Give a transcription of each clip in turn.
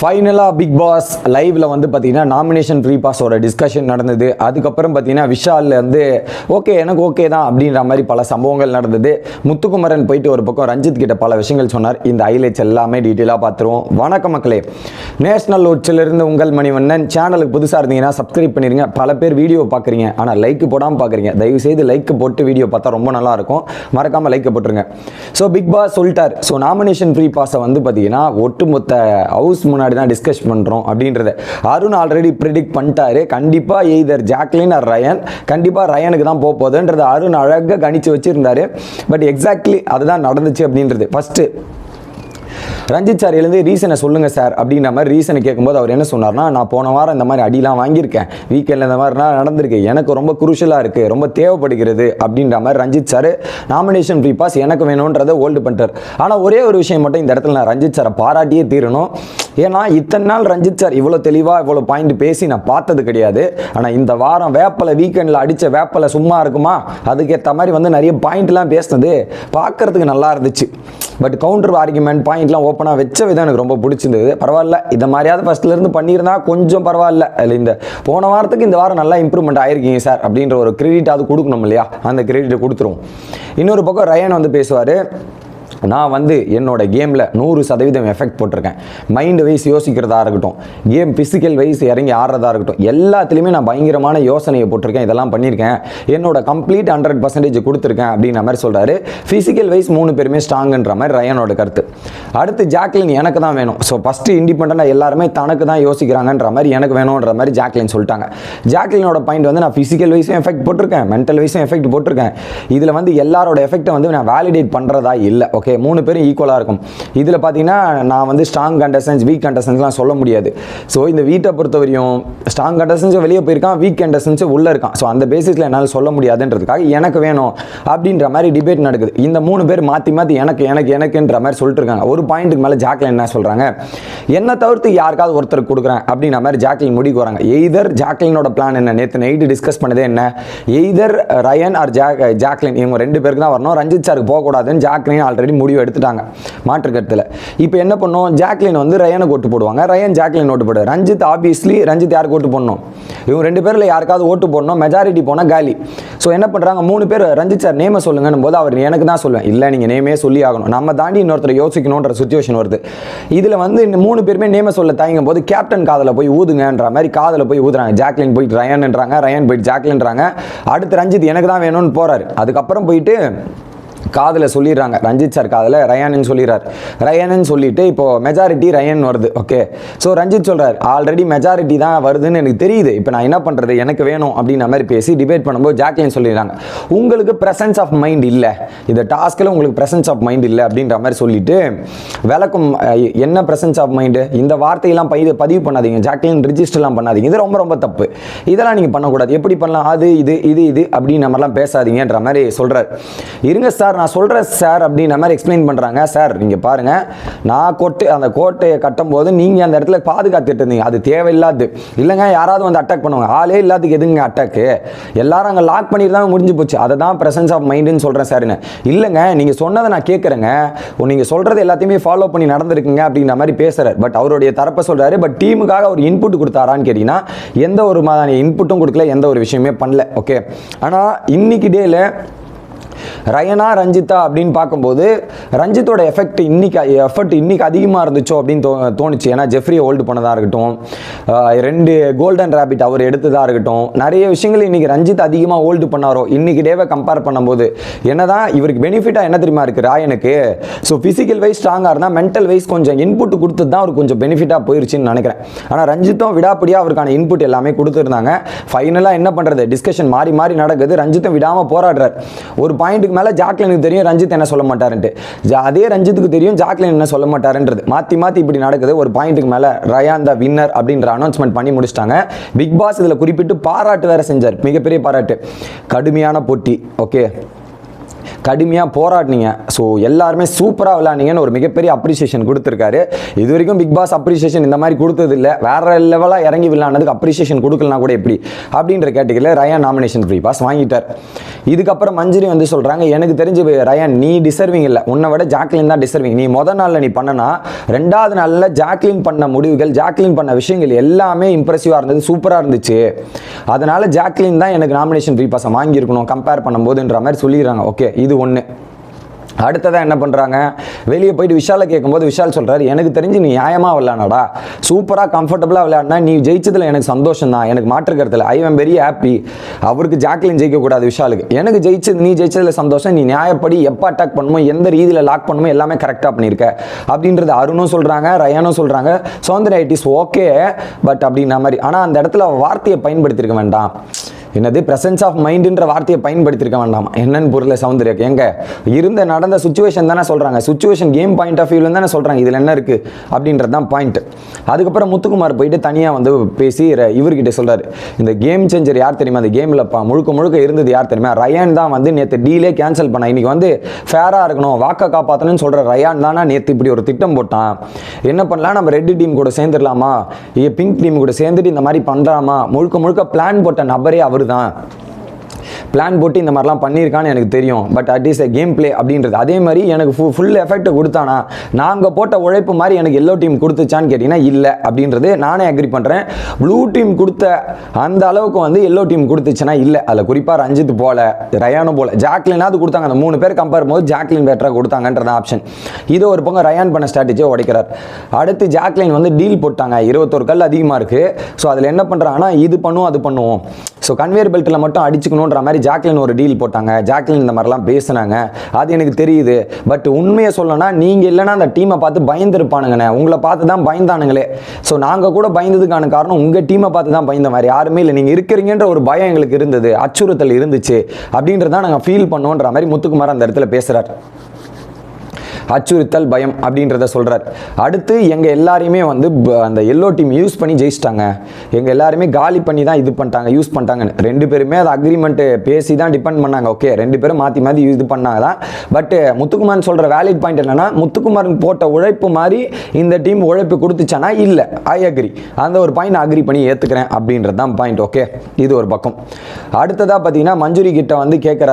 ஃபைனலாக big pass லைவ்ல வந்து பார்த்தீங்கன்னா நாமினேஷன் ஃப்ரீ பாஸோட டிஸ்கஷன் நடந்தது. அதுக்கப்புறம் பார்த்தீங்கன்னா விஷாலில் வந்து ஓகே எனக்கு ஓகே தான் அப்படின்ற மாதிரி பல சம்பவங்கள் நடந்தது. முத்துக்குமரன் போயிட்டு ஒரு பக்கம். ரஞ்சித் கிட்ட பல விஷயங்கள் சொன்னார். இந்த ஹைலைட்ஸ் எல்லாமே டீட்டெயிலாக பார்த்துருவோம். வணக்க மக்களே. நேஷனல் இருந்து உங்கள் மணிவண்ணன். சேனலுக்கு புதுசாக இருந்தீங்கன்னா சப்ஸ்கிரைப் பண்ணிருங்க. பல பேர் வீடியோ பார்க்குறீங்க. ஆனால் லைக் போடாமல் பார்க்குறீங்க. தயவு செய்து லைக் போட்டு வீடியோ பார்த்தா ரொம்ப நல்லாயிருக்கும். மறக்காமல் லைக் போட்டுருங்க. ஸோ பிக் பாஸ் சொல்லிட்டார். ஸோ நாமினேஷன் ஃப்ரீ பாஸை வந்து பார்த்தீங்கன்னா ஒட்டுமொத்த ஹவுஸ் முன்னாடி தான் டிஸ்கஸ் பண்ணுறோம் அப்படின்றத. அருண் ஆல்ரெடி ப்ரிடிக்ட் பண்ணிட்டாரு. கண்டிப்பாக எய்தர் ஜாக்லின் ஆர் ரயன். கண்டிப்பாக ரயனுக்கு தான் போக போகுதுன்றதை அருண் அழகாக கணிச்சு வச்சிருந்தாரு. பட் எக்ஸாக்ட்லி அதுதான் நடந்துச்சு அப்படின்றது. ஃபஸ்ட்டு ரஞ்சித் சார் எழுந்து ரீசனை சொல்லுங்கள் சார் அப்படின்ற மாதிரி ரீசனை கேட்கும்போது அவர் என்ன சொன்னார்னா நான் போன வாரம் இந்த மாதிரி அடிலாம் வாங்கியிருக்கேன். வீக்கெண்டில் இந்த மாதிரிலாம் நடந்திருக்கு. எனக்கு ரொம்ப குருஷலாக இருக்குது ரொம்ப தேவைப்படுகிறது. அப்படின்ற மாதிரி Ranjith sir nomination free pass எனக்கு வேணுன்றதை ஹோல்டு பண்ணிட்டார். ஆனால் ஒரே ஒரு விஷயம் மட்டும் இந்த இடத்துல நான் ரஞ்சித் சாரை பாராட்டியே தீரணும். ஏன்னா இத்தனை நாள் ரஞ்சித் சார் இவ்வளோ தெளிவாக இவ்வளோ பாயிண்ட் பேசி நான் பார்த்தது கிடையாது. ஆனால் இந்த வாரம் வேப்பலை வீக்கெண்டில் அடித்த வேப்பலை சும்மா இருக்குமா? அதுக்கேற்ற மாதிரி வந்து நிறைய பாயிண்ட்லாம் பேசினது. பார்க்கறதுக்கு நல்லா இருந்துச்சு. பட் கவுண்டர் ஆர்குமெண்ட் பாயிண்ட்லாம் ஓப்பனாக வச்ச விதம் எனக்கு ரொம்ப பிடிச்சிருந்தது. பரவாயில்ல. இந்த மாதிரியாவது ஃபஸ்ட்லேருந்து பண்ணியிருந்தா கொஞ்சம் பரவாயில்ல. அதில் இந்த போன வாரத்துக்கு இந்த வாரம் நல்லா இம்ப்ரூவ்மெண்ட் ஆயிருக்கீங்க சார் அப்படின்ற ஒரு கிரெடிட் அது கொடுக்கணும் இல்லையா? அந்த கிரெடிட்டை கொடுத்துருவோம். இன்னொரு பக்கம் ரயன் வந்து பேசுவார். நான் வந்து என்னோட கேமில் நூறு சதவீதம் எஃபெக்ட் போட்டிருக்கேன். மைண்டு வைஸ் யோசிக்கிறதா இருக்கட்டும் கேம் ஃபிசிக்கல் வைஸ் இறங்கி ஆடுறதா இருக்கட்டும் எல்லாத்துலேயுமே நான் பயங்கரமான யோசனையை போட்டிருக்கேன் இதெல்லாம் பண்ணியிருக்கேன். என்னோட கம்ப்ளீட் ஹண்ட்ரட் பர்சன்டேஜ் கொடுத்துருக்கேன் அப்படின்ற மாதிரி சொல்கிறாரு ஃபிசிக்கல் வைஸ் மூணு பேருமே ஸ்ட்ராங்குன்ற மாதிரி ரயனோட கருத்து. அடுத்து ஜாக்லின் எனக்கு தான் வேணும். ஸோ ஃபஸ்ட்டு இண்டிபெண்ட்டாக எல்லாருமே தனக்கு தான் யோசிக்கிறாங்கன்ற மாதிரி எனக்கு வேணுன்ற மாதிரி ஜாக்லின் சொல்லிட்டாங்க. ஜாக்லினோட பாயிண்ட் வந்து நான் ஃபிசிக்கல் வைஸும் எஃபெக்ட் போட்டிருக்கேன் மென்டல் வைஸும் எஃபெக்ட் போட்டிருக்கேன். இதில் வந்து எல்லாரோட எஃபெக்ட்டை வந்து நான் வேலிடேட் பண்ணுறதா இல்லை ஓகே மூணு பேரும் ஈக்குவலாக இருக்கும். இதில் பார்த்தீங்கன்னா நான் வந்து ஸ்ட்ராங் கண்டஸ்டன்ஸ் வீக் கண்டஸ்டன்ஸ்லாம் சொல்ல முடியாது. ஸோ இந்த வீட்டை பொறுத்தவரையும் ஸ்ட்ராங் கண்டஸ்டன்ஸும் வெளியே போயிருக்கான் வீக் கண்டஸ்டன்ஸும் உள்ளே இருக்கான். ஸோ அந்த பேசிஸில் என்னால் சொல்ல முடியாதுன்றதுக்காக எனக்கு வேணும் அப்படின்ற மாதிரி டிபேட் நடக்குது. இந்த மூணு பேர் மாற்றி மாற்றி எனக்கு எனக்கு எனக்குன்ற மாதிரி சொல்லிட்டு இருக்காங்க. ஒரு பாயிண்ட்டுக்கு மேலே ஜாக்லின் என்ன சொல்கிறாங்க என்ன தவிர்த்து யாருக்காவது ஒருத்தருக்கு கொடுக்குறேன் அப்படின்ற மாதிரி ஜாக்லின் முடிக்கு வராங்க. எய்தர் ஜாக்லினோட பிளான் என்ன? நேற்று நைட்டு டிஸ்கஸ் பண்ணதே என்ன? Either Rayan or Jack Jacqueline இவங்க ரெண்டு பேருக்கு தான் வரணும். ரஞ்சித் சாருக்கு போகக்கூடாதுன்னு ஜாக்லின் ஆல்ரெடி முடிவு எடுத்துட்டாங்க. மாற்று கருத்தில் இப்போ என்ன பண்ணோம்? ஜாக்லின் வந்து ரயனுக்கு ஓட்டு போடுவாங்க. ரயன் ஜாக்லின் ஓட்டு போடுவார். ரஞ்சித் ஆப்வியஸ்லி ரஞ்சித் யாருக்கு ஓட்டு போடணும்? இவங்க ரெண்டு பேரில் யாருக்காவது ஓட்டு போடணும்? மெஜாரிட்டி போனால் காலி. ஸோ என்ன பண்ணுறாங்க மூணு பேர் ரஞ்சித் சார் நேமை சொல்லுங்கன்னு போது அவர் எனக்கு தான் சொல்லுவேன். இல்லை நீங்கள் நேமே சொல்லி ஆகணும். நம்ம தாண்டி இன்னொருத்தர் யோசிக்கணுன்ற சுச்சுவேஷன் வருது. இதில் வந்து இந்த மூணு பேருமே நேமை சொல்ல தயங்கும் போது கேப்டன் காதில் போய் ஊதுங்கன்ற மாதிரி காதில் போய் ஊதுறாங்க. ஜாக்லின் போயிட்டு ரயன்ன்றாங்க. ரயன் போயிட்டு ஜாக்லின்றாங்க. அடுத்து ரஞ்சித் எனக்கு தான் வேணும்னு போகிறாரு அதுக்கப்புறம் போயிட்டு காதில் சொல்லிடுறாங்க. ரஞ்சித் சார் காதில் ரயானன் சொல்லிடுறார். ரயானன் சொல்லிட்டு இப்போ மெஜாரிட்டி ரயன் வருது ஓகே ஸோ ரஞ்சித் சொல்கிறார் ஆல்ரெடி மெஜாரிட்டி தான் வருதுன்னு எனக்கு தெரியுது. இப்போ நான் என்ன பண்ணுறது எனக்கு வேணும். அப்படின்ற மாதிரி பேசி டிபேட் பண்ணும்போது ஜாக்லின் சொல்லிடுறாங்க. உங்களுக்கு ப்ரெசன்ஸ் ஆஃப் மைண்ட் இல்லை. இந்த டாஸ்கில் உங்களுக்கு ப்ரெசன்ஸ் ஆஃப் மைண்ட் இல்லை. அப்படின்ற மாதிரி சொல்லிட்டு விளக்கும் என்ன ப்ரெசன்ஸ் ஆஃப் மைண்டு இந்த வார்த்தையெல்லாம் பதிவு பதிவு பண்ணாதீங்க. ஜாக்லின் ரிஜிஸ்டர்லாம் பண்ணாதீங்க. இது ரொம்ப ரொம்ப தப்பு. இதெல்லாம் நீங்கள் பண்ணக்கூடாது. எப்படி பண்ணலாம்? அது இது இது இது அப்படின்னு நம்மலாம் பேசாதீங்கன்ற மாதிரி சொல்கிறார் இருங்க சார் சார் நான் சொல்கிறேன் சார் அப்படின்ற மாதிரி எக்ஸ்பிளைன் பண்ணுறாங்க சார் நீங்கள் பாருங்கள் நான் கொட்டு அந்த கோட்டையை கட்டும் போது நீங்கள் அந்த இடத்துல பாதுகாத்துட்டு இருந்தீங்க. அது தேவையில்லாது. இல்லைங்க யாராவது வந்து அட்டாக் பண்ணுவாங்க. ஆளே இல்லாததுக்கு எதுங்க அட்டாக்கு எல்லாரும் அங்கே லாக் பண்ணிட்டு தான் முடிஞ்சு போச்சு. அதை தான் ப்ரெசன்ஸ் ஆஃப் மைண்டுன்னு சொல்கிறேன் சார்னு இல்லைங்க நீங்கள் சொன்னதை நான் கேட்குறேங்க. நீங்கள் சொல்கிறது எல்லாத்தையுமே ஃபாலோ பண்ணி நடந்திருக்குங்க அப்படிங்கிற மாதிரி பேசுகிறார் பட் அவருடைய தரப்பை சொல்கிறாரு பட் டீமுக்காக அவர் இன்புட் கொடுத்தாரான்னு கேட்டிங்கன்னா எந்த ஒரு மாதிரி இன்புட்டும் கொடுக்கல எந்த ஒரு விஷயமே பண்ணல. ஓகே ஆனால் இன்னைக்கு டேல ரயனா ரஞ்சிதா அப்படின்னு பார்க்கும்போது ரஞ்சித்தோட எஃபெக்ட் இன்னைக்கு எஃபர்ட் இன்னைக்கு அதிகமாக இருந்துச்சோ அப்படின்னு தோ தோணுச்சு. ஏன்னா ஜெஃப்ரியை ஹோல்டு பண்ணதாக இருக்கட்டும் ரெண்டு கோல்டன் ரேபிட் அவர் எடுத்ததாக இருக்கட்டும் நிறைய விஷயங்கள் இன்னைக்கு ரஞ்சித் அதிகமாக ஹோல்டு பண்ணாரோ இன்னைக்கு டேவை கம்பேர் பண்ணும்போது என்னதான் இவருக்கு பெனிஃபிட்டாக என்ன தெரியுமா இருக்குது ராயனுக்கு? ஸோ ஃபிசிக்கல் வைஸ் ஸ்ட்ராங்காக இருந்தால் மென்டல் வைஸ் கொஞ்சம் இன்புட் கொடுத்து தான் அவருக்கு கொஞ்சம் பெனிஃபிட்டாக போயிருச்சுன்னு நினைக்கிறேன். ஆனால் ரஞ்சித்தும் விடாப்படியாக அவருக்கான இன்புட் எல்லாமே கொடுத்துருந்தாங்க. ஃபைனலாக என்ன பண்ணுறது டிஸ்கஷன் மாறி மாறி நடக்குது. ரஞ்சித்தும் விடாமல் போராடுறார். ஒரு பாயிண்ட்டுக்கு மேலே ஜாக்லினுக்கு தெரியும் ரஞ்சித் என்ன சொல்ல மாட்டாருன்ட்டு. அதே ரஞ்சித்துக்கு தெரியும் ஜாக்லின் என்ன சொல்ல மாட்டாருன்றது. மாற்றி மாற்றி இப்படி நடக்குது. ஒரு பாயிண்ட்டுக்கு மேலே ரயான் த வின்னர் அப்படின்ற அனௌன்ஸ்மெண்ட் பண்ணி முடிச்சிட்டாங்க. பிக் பாஸ் இதில் குறிப்பிட்டு பாராட்டு வேற செஞ்சார். மிகப்பெரிய பாராட்டு. கடுமையான போட்டி ஓகே கடுமையாக போராடினீங்க. ஸோ எல்லாருமே சூப்பராக விளையாண்டீங்கன்னு ஒரு மிகப்பெரிய அப்ரிசியேஷன் கொடுத்துருக்காரு. இது வரைக்கும் பிக் பாஸ் அப்ரிசியேஷன் இந்த மாதிரி கொடுத்தது இல்லை வேற லெவலாக இறங்கி விளாண்டதுக்கு அப்ரிசியேஷன் கொடுக்கலனா கூட எப்படி? அப்படின்ற கேட்டகரியில் ரயான் நாமினேஷன் ஃப்ரீ பாஸ் வாங்கிட்டார். இதுக்கப்புறம் மஞ்சரி வந்து சொல்கிறாங்க எனக்கு தெரிஞ்சு ரயான் நீ டிசர்விங் இல்லை. உன்னை விட ஜாக்லின் தான் டிசர்விங் நீ முத நாளில் நீ பண்ணனா ரெண்டாவது நாளில் ஜாக்லின் பண்ண முடிவுகள் ஜாக்லின் பண்ண விஷயங்கள் எல்லாமே இம்ப்ரெசிவாக இருந்தது சூப்பராக இருந்துச்சு. அதனால ஜாக்லின் தான் எனக்கு நாமினேஷன் ஃப்ரீ பாஸை வாங்கியிருக்கணும் கம்பேர் பண்ணும்போதுன்ற மாதிரி சொல்லிடுறாங்க. ஓகே இது ஒன்று அடுத்ததாக என்ன பண்ணுறாங்க வெளியே போயிட்டு விஷாலை கேட்கும்போது விஷால் சொல்கிறார் எனக்கு தெரிஞ்சு நீ நியாயமாக விளையாடா சூப்பராக கம்ஃபர்டபுளாக விளையாடினா நீ ஜெயிச்சதில் எனக்கு சந்தோஷம் தான். எனக்கு மாற்று கருத்தில். ஐ எம் வெரி ஹாப்பி அவருக்கு ஜாக்லின் ஜெயிக்கக்கூடாது விஷாலுக்கு. எனக்கு ஜெயிச்சது நீ ஜெயிச்சதில் சந்தோஷம். நீ நியாயப்படி எப்போ அட்டாக் பண்ணுமோ எந்த ரீதியில் லாக் பண்ணுமோ எல்லாமே கரெக்டாக பண்ணியிருக்க அப்படின்றது அருணும் சொல்கிறாங்க ரயானும் சொல்கிறாங்க Soundarya it is okay but அப்படின்ற மாதிரி. ஆனால் அந்த இடத்துல வார்த்தையை பயன்படுத்தியிருக்க வேண்டாம். என்னது பிரசன்ஸ் ஆஃப் மைண்டுன்ற வார்த்தையை பயன்படுத்தியிருக்க வேண்டாம். என்னன்னு புரியல சௌந்தர்யாக்கு எங்க இருந்த நடந்த சுச்சுவேஷன் தானே சொல்கிறாங்க சுச்சுவேஷன் கேம் பாயிண்ட் ஆஃப் வியூவில் தானே சொல்கிறாங்க இதில் என்ன இருக்குது அப்படின்றது தான் பாயிண்ட் அதுக்கப்புறம் முத்துக்குமார் போயிட்டு தனியாக வந்து பேசி இவர்கிட்ட சொல்றாரு. இந்த கேம் சேஞ்சர் யார் தெரியுமா? அந்த கேமில் முழுக்க முழுக்க இருந்தது யார் தெரியுமா? ரயான் தான் வந்து நேற்று டீலே கேன்சல் பண்ண. இன்னைக்கு வந்து ஃபேராக இருக்கணும் வாக்கை காப்பாற்றணும்னு சொல்கிற ரயான் தானே நேற்று இப்படி ஒரு திட்டம் போட்டான். என்ன பண்ணலாம்? நம்ம ரெட் டீம் கூட சேர்ந்துடலாமா? பிங்க் டீம் கூட சேர்ந்துட்டு இந்த மாதிரி பண்ணுறாமா முழுக்க முழுக்க பிளான் போட்ட நபரே அவர் தான் பிளான் போட்டு இந்த மாதிரிலாம் பண்ணியிருக்கான்னு எனக்கு தெரியும். But it is a game play அப்படின்றது. அதே மாதிரி எனக்கு ஃபு ஃபுல் எஃபெக்ட் கொடுத்தானா நாங்கள் போட்ட உழைப்பு மாதிரி எனக்கு எல்லோ டீம் கொடுத்துச்சான்னு கேட்டிங்கன்னா இல்லை அப்படின்றது நானே அக்ரி பண்ணுறேன் ப்ளூ டீம் கொடுத்த அந்த அளவுக்கு வந்து எல்லோ டீம் கொடுத்துச்சுன்னா இல்லை. அதில் குறிப்பாக ரஞ்சித் போல ரயானும் போல ஜாக்லினாவது கொடுத்தாங்க. அந்த மூணு பேர் கம்பேர் போது ஜாக்லின் பெட்டராக கொடுத்தாங்கன்றது ஆப்ஷன் இது ஒரு பக்கம் ரயான் பண்ண ஸ்ட்ராட்டஜியை உடைக்கிறார். அடுத்து ஜாக்லின் வந்து டீல் போட்டாங்க. இருபத்தொரு கல் அதிகமாக இருக்குது ஸோ அதில் என்ன பண்ணுறாங்கன்னா இது பண்ணுவோம் அது பண்ணுவோம். ஸோ கன்வேர் பெல்ட்டில் மட்டும் அடிச்சுக்கணுன்ற மாதிரி ஜாக்லின் ஒரு டீல் போட்டாங்க. ஜாக்லின் இந்த மாதிரிலாம் பேசுனாங்க. அது எனக்கு தெரியுது. பட் உண்மையை சொல்லணும்னா நீங்கள் இல்லைன்னா அந்த டீமை பார்த்து பயந்துருப்பானுங்கண்ணே. உங்களை பார்த்து தான் பயந்தானுங்களே. ஸோ நாங்கள் கூட பயந்ததுக்கான காரணம் உங்கள் டீமை பார்த்து தான் பயந்த மாதிரி. யாருமே இல்லை. நீங்கள் இருக்கிறீங்கன்ற ஒரு பயம் எங்களுக்கு இருந்தது. அச்சுறுத்தல் இருந்துச்சு. அப்படின்றதான் நாங்கள் ஃபீல் பண்ணோன்ற மாதிரி முத்துக்குமார் அந்த இடத்துல பேசுகிறார் அச்சுறுத்தல் பயம் அப்படின்றத சொல்கிறார் அடுத்து எங்கள் எல்லாரையுமே வந்து அந்த எல்லோ டீம் யூஸ் பண்ணி ஜெயிச்சிட்டாங்க. எங்கள் எல்லாருமே காலி பண்ணி தான் இது பண்ணிட்டாங்க யூஸ் பண்ணிட்டாங்கன்னு. ரெண்டு பேருமே அது அக்ரிமெண்ட்டு பேசி தான் டிபெண்ட் பண்ணாங்க. ஓகே ரெண்டு பேரும் மாற்றி மாற்றி இது பண்ணாங்க தான். பட் முத்துக்குமார் சொல்கிற வேலிட் பாயிண்ட் என்னன்னா முத்துக்குமார் போட்ட உழைப்பு மாதிரி இந்த டீம் உழைப்பு கொடுத்துச்சானா? இல்லை. ஐ அக்ரி அந்த ஒரு பாயிண்ட் அக்ரி பண்ணி ஏற்றுக்கிறேன் அப்படின்றது தான் பாயிண்ட் ஓகே இது ஒரு பக்கம். அடுத்ததாக பார்த்தீங்கன்னா மஞ்சுரி கிட்ட வந்து கேட்குற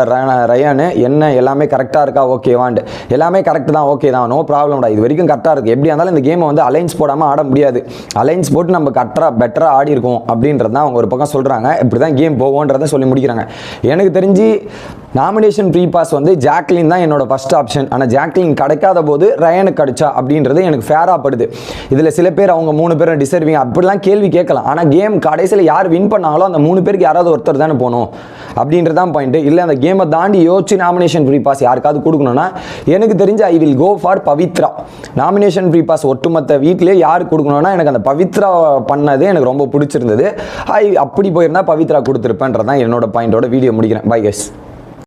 ரயானு. என்ன எல்லாமே கரெக்டாக இருக்கா? ஓகேவாண்டு எல்லாமே கரெக்ட் தான். ஓகே தான் நோ ப்ராப்ளம்டா இது வரைக்கும் கரெக்டாக இருக்குது எப்படியா இருந்தாலும் இந்த கேமை வந்து அலைன்ஸ் போடாமல் ஆட முடியாது. அலைன்ஸ் போட்டு நம்ம கரெக்டாக பெட்டராக ஆடி இருக்கோம் அப்படின்றது தான் அவங்க ஒரு பக்கம் சொல்கிறாங்க இப்படி தான் கேம் போகும்ன்றதை சொல்லி முடிக்கிறாங்க. எனக்கு தெரிஞ்சு நாமினேஷன் ப்ரீ பாஸ் வந்து ஜாக்லின் தான் என்னோட ஃபஸ்ட் ஆப்ஷன் ஆனால் ஜாக்லின் கிடைக்காத போது ரயனுக்கு கிடைச்சா அப்படின்றது எனக்கு ஃபேராக படுது. இதில் சில பேர் அவங்க மூணு பேரும் டிசர்விங் அப்படிலாம் கேள்வி கேட்கலாம். ஆனால் கேம் கடைசியில் யார் வின் பண்ணாங்களோ அந்த மூணு பேருக்கு யாராவது ஒருத்தர் தானே போகணும். அப்படின்றது தான் பாயிண்ட் இல்லை அந்த கேமை தாண்டி யோசிச்சு நாமினேஷன் ஃப்ரீ பாஸ் யாருக்காவது கொடுக்கணும்னா எனக்கு தெரிஞ்சு I will go for Pavithra nomination free pass ஒட்டுமொத்த வீட்டிலே யார் கொடுக்கணும்னா எனக்கு அந்த பவித்ரா பண்ணது எனக்கு ரொம்ப பிடிச்சிருந்தது. ஐ அப்படி போயிருந்தா பவித்ரா கொடுத்துருப்பேன்றது தான் என்னோட பாயிண்டோட வீடியோ முடிக்கிறேன். Bye guys